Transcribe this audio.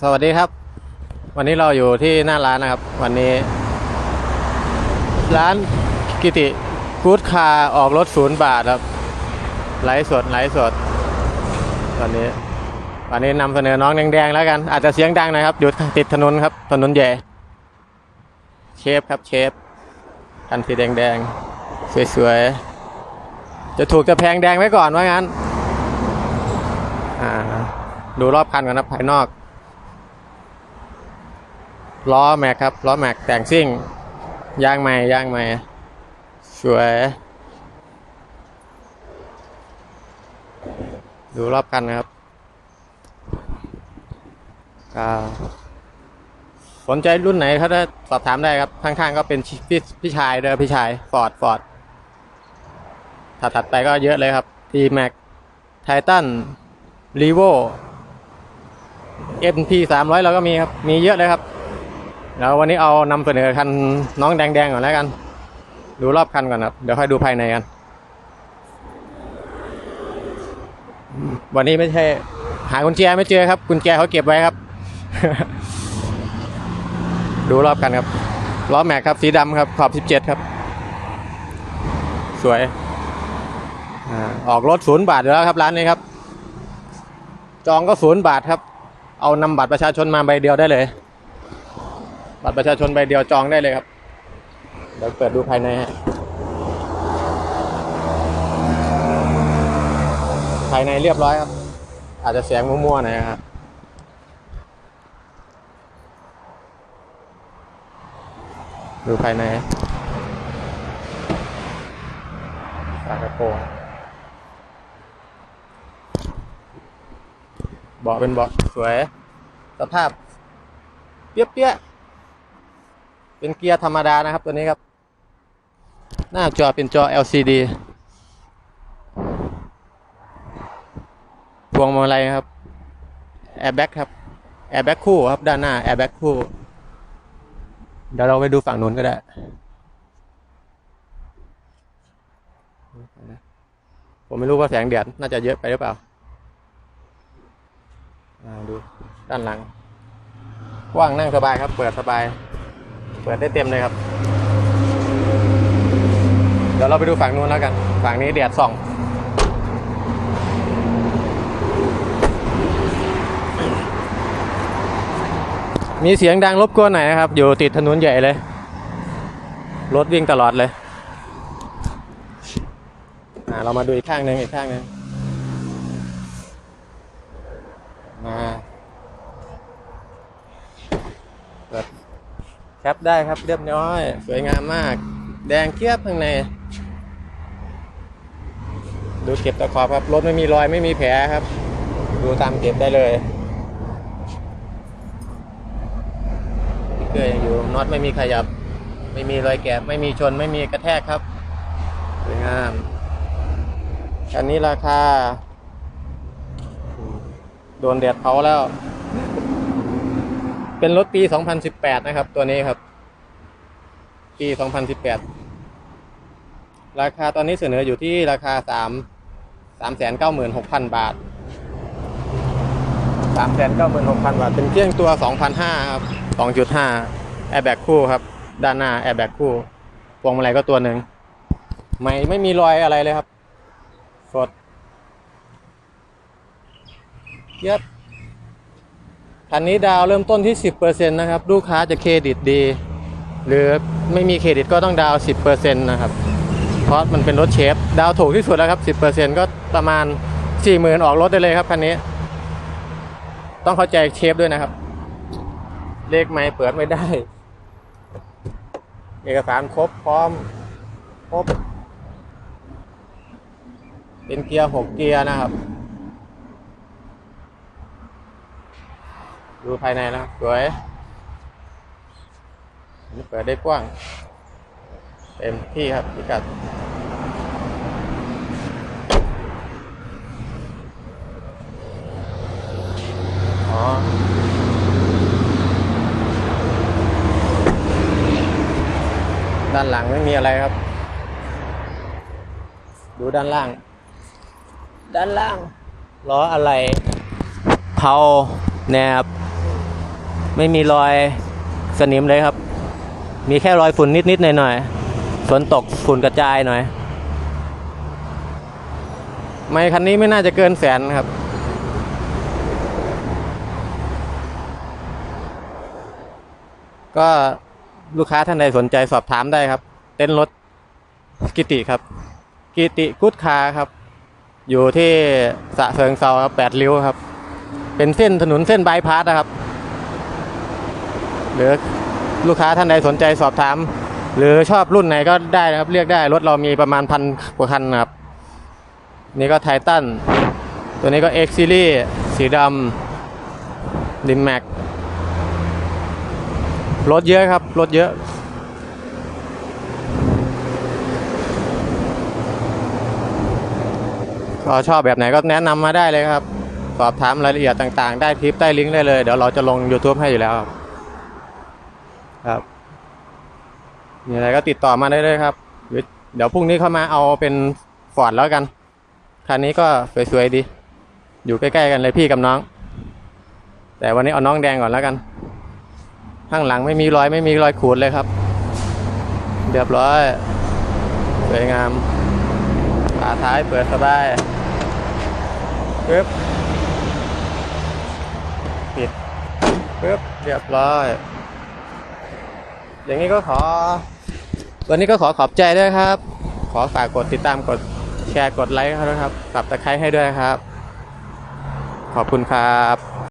สวัสดีครับ วันนี้เราอยู่ที่หน้าร้านนะครับ วันนี้ ร้านกิติกู๊ดคาออกรถศูนย์บาทครับไลฟ์สดไลฟ์สดวันนี้ วันนี้นำเสนอน้องแดงๆแล้วกัน อาจจะเสียงดังหนะครับอยู่ติดถนนครับถนนใหญ่เชฟครับเชฟคันสีแดงๆสวยๆจะถูกจะแพงแดงไว้ก่อนว่างั้นอ่า ดูรอบคันก่อนนะภายนอก ล้อแม็กครับล้อแม็กแต่งซิ่ง ยางใหม่ยางใหม่ สวย ดูรอบคันนะครับสนใจรุ่นไหนเขาจะสอบถามได้ครับ ข้างๆก็เป็นพี่พี่ชายเด้อพี่ชายฟอร์ดฟอร์ดถัดๆไปก็เยอะเลยครับ T Max Titan r e v o MP 300 เราก็มีครับ มีเยอะเลยครับ แล้ววันนี้เอานำเสนอคันน้องแดงๆก่อนแล้วกัน ดูรอบคันก่อนครับ เดี๋ยวค่อยดูภายในกัน วันนี้ไม่ใช่ หากุญแจไม่เจอครับ กุญแจเขาเก็บไว้ครับ ดูรอบกันครับ ล้อแม็กครับ สีดำครับ ขอบ 17 ครับ สวยอออกรถศูนย์บาทอยู่แล้วครับร้านนี้ครับ จองก็ศูนย์บาทครับ เอานำบัตรประชาชนมาใบเดียวได้เลย บัตรประชาชนใบเดียวจองได้เลยครับ เดี๋ยวเปิดดูภายในฮะ ภายในเรียบร้อยครับ อาจจะเสียงมั่วๆหน่อยครับดูภายในฝากระโปรง เบาะเป็นเบาะสวย สภาพ เปี้ยะๆเป็นเกียร์ธรรมดานะครับตัวนี้ครับ หน้าจอเป็นจอ LCD พวงมาลัยครับแอร์แบ็กครับแอร์แบ็กคู่ครับด้านหน้าแอร์แบ็กคู่ เดี๋ยวเราไปดูฝั่งนู้นก็ได้ ผมไม่รู้ว่าแสงแดดน่าจะเยอะไปหรือเปล่า ดูด้านหลังกว้างนั่งสบายครับ เปิดสบาย เปิดได้เต็มเลยครับ เดี๋ยวเราไปดูฝั่งนู้นแล้วกัน ฝั่งนี้แดดส่องมีเสียงดังรบกวนหน่อยนะครับ อยู่ติดถนนใหญ่เลย รถวิ่งตลอดเลย อ่า เรามาดูอีกข้างหนึ่งอีกข้างหนึ่ง มาเปิดแคปได้ครับเรียบร้อย สวยงามมาก แดงเคียบข้างใน ดูเก็บตะขอบครับรถไม่มีรอยไม่มีแผลครับ ดูตามเก็บได้เลยเกลือยังอยู่น็อตไม่มีขยับ ไม่มีรอยแกะไม่มีชนไม่มีกระแทกครับสวยงามอันนี้ราคา โดนแดดเผาแล้ว เป็นรถปี 2018 นะครับ ตัวนี้ครับ ปี 2018 ราคาตอนนี้เสนออยู่ที่ราคา 3 396,000 บาท 396,000 บาท เป็นเครื่องตัว 2,500 ครับ 2.5 แอร์แบ็กคู่ครับ ด้านหน้าแอร์แบ็กคู่พวงมาลัยก็ตัวหนึ่งไม่ไม่มีรอยอะไรเลยครับ สด เย็บคันนี้ดาวเริ่มต้นที่ 10%นะครับ ลูกค้าจะเครดิตดี หรือไม่มีเครดิตก็ต้องดาว10%นะครับ เพราะมันเป็นรถเชฟ ดาวถูกที่สุดแล้วครับ 10%ก็ประมาณ 40,000 ออกรถได้เลยครับคันนี้ ต้องเข้าใจเชฟด้วยนะครับ เลขไม่เปิดไม่ได้ เอกสารครบพร้อมครบเป็นเกียร์หกเกียร์นะครับ ดูภายในนะครับสวยอันนี้เปิดได้กว้าง เต็มที่ครับพิกัดอ๋อด้านหลังไม่มีอะไรครับ ดูด้านล่าง ด้านล่างล้ออะไรเผาแนบ ไม่มีรอยสนิมเลยครับ มีแค่รอยฝุ่นนิดๆหน่อยๆฝนตกฝุ่นกระจายหน่อย ไม่คันนี้ไม่น่าจะเกินแสนครับก็ลูกค้าท่านใดสนใจสอบถามได้ครับ เต้นรถกิติครับ กิติกุดคาครับ อยู่ที่สะเซิงเซาครับแปดริ้วครับ เป็นเส้นถนนเส้นบายพาสนะครับ หรือลูกค้าท่านใดสนใจสอบถาม หรือชอบรุ่นไหนก็ได้นะครับ เรียกได้รถเรามีประมาณพันกว่าคันนะครับ นี่ก็ไททันตัวนี้ก็ X Series สีดำดิมแม็กรถเยอะครับรถเยอะ ก็ชอบแบบไหนก็แนะนำมาได้เลยครับ สอบถามรายละเอียดต่างๆ ได้คลิปได้ลิงก์ได้เลย เดี๋ยวเราจะลง YouTube ให้อยู่แล้วครับ ครับมีอะไรก็ติดต่อมาได้เลยครับเดี๋ยวพรุ่งนี้เข้ามาเอาเป็นฟอร์ดแล้วกันคันนี้ก็สวยๆดี อยู่ใกล้ๆกันเลยพี่กับน้อง แต่วันนี้เอาน้องแดงก่อนแล้วกันข้างหลังไม่มีรอยไม่มีรอยขูดเลยครับ เรียบร้อยสวยงามฝาท้ายเปิดสบายปึ๊บปิดปึ๊บเรียบร้อย อย่างนี้ก็ขอ วันนี้ก็ขอขอบใจด้วยครับ ขอฝากกดติดตามกดแชร์กดไลค์ครับนะครับสับตะไคร้ให้ด้วยครับ ขอบคุณครับ